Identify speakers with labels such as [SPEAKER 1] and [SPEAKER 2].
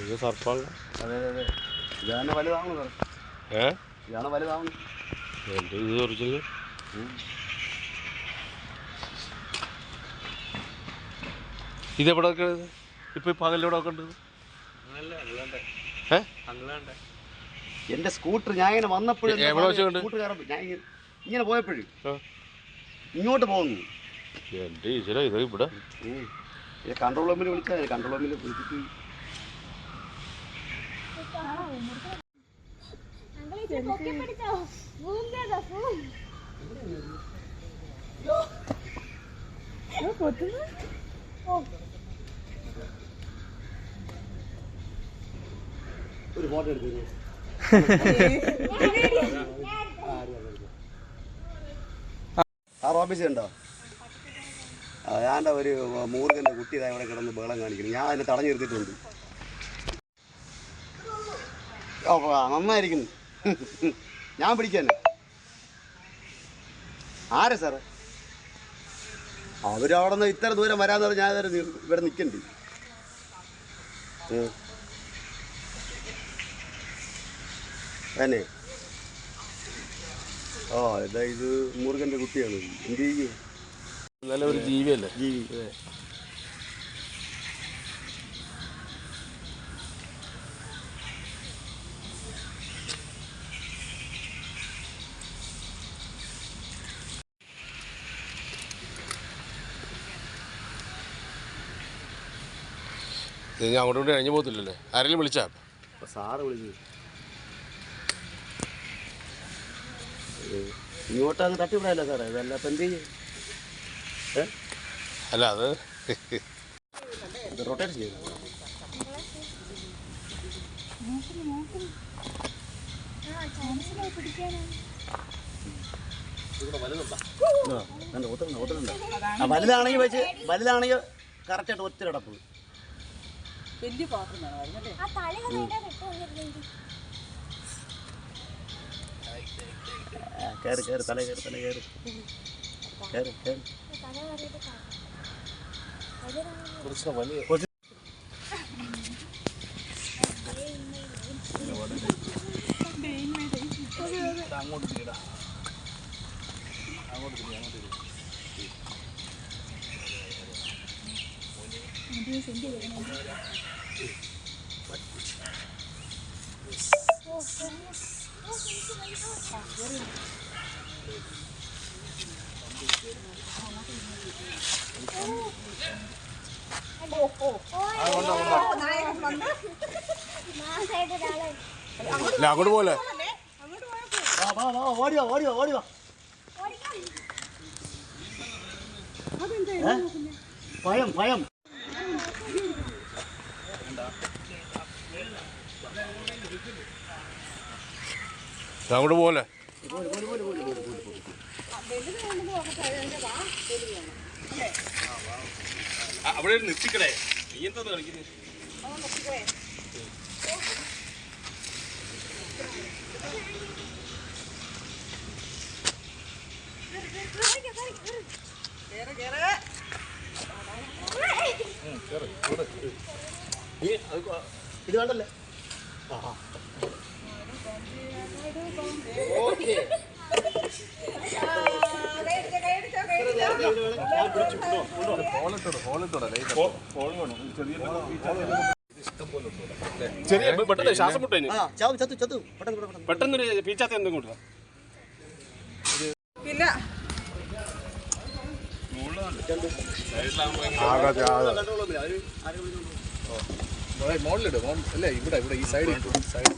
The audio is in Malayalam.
[SPEAKER 1] ഇത് സർപ്പാണ്.
[SPEAKER 2] അതെ അതെ അതെ. ഇതാണ് വലുതാവണം സാർ
[SPEAKER 1] ഏ?
[SPEAKER 2] ഇതാണ് വലുതാവണം
[SPEAKER 1] എന്റെ ഇത് ഒറിജിനൽ ഇതെവിടെ ഇപ്പൊ പകലിവിടെ ഏ?
[SPEAKER 2] എന്റെ സ്കൂട്ടർ ഞാൻ ഇങ്ങനെ വന്നപ്പോഴും ഞാൻ ഇങ്ങനെ- പോയപ്പോഴും. ഇങ്ങോട്ട് പോകുന്നു.
[SPEAKER 1] എന്റെ ഈശ്വര ഇത് ഇവിടെ?
[SPEAKER 2] കൺട്രോൾ റൂമിൽ വിളിച്ചാൽ കൺട്രോൾ റൂമിൽ വിളിച്ചിട്ട് ഒരു ഫോട്ടോ എടുത്തു സാർ ആ ഞാന്റെ ഒരു മൂർഖന്റെ കുട്ടി ഇവിടെ കിടന്ന് ബഹളം കാണിക്കുന്നു. ഞാൻ അതിനെ തടഞ്ഞു നിർത്തിയിട്ടുണ്ട്. ഓ ആ, നന്നായിരിക്കുന്നു ഞാൻ പിടിക്കാൻ ആരാ സാറേ? അവരവിടെ നിന്ന് ഇത്ര ദൂരം വരാന്ന് പറഞ്ഞാൽ ഞാൻ ഇവിടെ നിൽക്കണ്ടി തന്നെ ഓ ഇതാ ഇത് മുറുകന്റെ കുട്ടിയാണ്. എന്ത് ചെയ്യും?
[SPEAKER 1] നല്ല ഒരു ജീവിയല്ലേ?
[SPEAKER 2] ജീവി.
[SPEAKER 1] ഇത് ഞാൻ അങ്ങോട്ട് കഴിഞ്ഞു പോകത്തില്ലല്ലേ? ആരെങ്കിലും വിളിച്ചാ?
[SPEAKER 2] സാറ് വിളിച്ചു ഇങ്ങോട്ട് അങ്ങ് തട്ടിവിടാല്ല സാറേ ഇതല്ല ഇപ്പം എന്ത് ചെയ്യും?
[SPEAKER 1] അല്ല അത്
[SPEAKER 2] ഇത് റൊട്ടേറ്റ് ചെയ്തു വലുതാണെങ്കിൽ വെച്ച് വലുതാണെങ്കിൽ കറക്റ്റായിട്ട് ഒത്തിരി കിടപ്പ്
[SPEAKER 3] വലിയ പാത്രം വേണമായിരുന്നു അല്ലേ?
[SPEAKER 4] ആ തല
[SPEAKER 2] കയറി കയറി തല കയറി തല കയറി കയറി കയറി
[SPEAKER 4] തല കറിയിട്ട് കാണാം വലുതാണ്
[SPEAKER 1] കുറച്ച് വലിയ
[SPEAKER 2] അങ്ങോട്ട്
[SPEAKER 1] അങ്ങോട്ട് അങ്ങോട്ട് പോലെ
[SPEAKER 2] വാ വാ വാ ഓടി വാ ഓടി വാ ഓടി വാ ഏ? ഭയം ഭയം
[SPEAKER 1] അങ്ങോട്ട് പോലെ. അവിടെ നിർത്തിക്കടേ നീ എന്താ കളിക്കുന്നത്
[SPEAKER 2] ഇത് കണ്ടല്ലേ
[SPEAKER 1] ചെറിയ പെട്ടെന്ന് ശ്വാസം മുട്ടേന്
[SPEAKER 2] പെട്ടെന്ന്
[SPEAKER 1] പീച്ചാത്ത എന്തും കൊണ്ടുവാ
[SPEAKER 2] അവർ ആരും വിളിച്ചോണ്ട്
[SPEAKER 5] മോളിലിട് അല്ലേ ഇവിടെ ഇവിടെ ഈ സൈഡ് സൈഡ്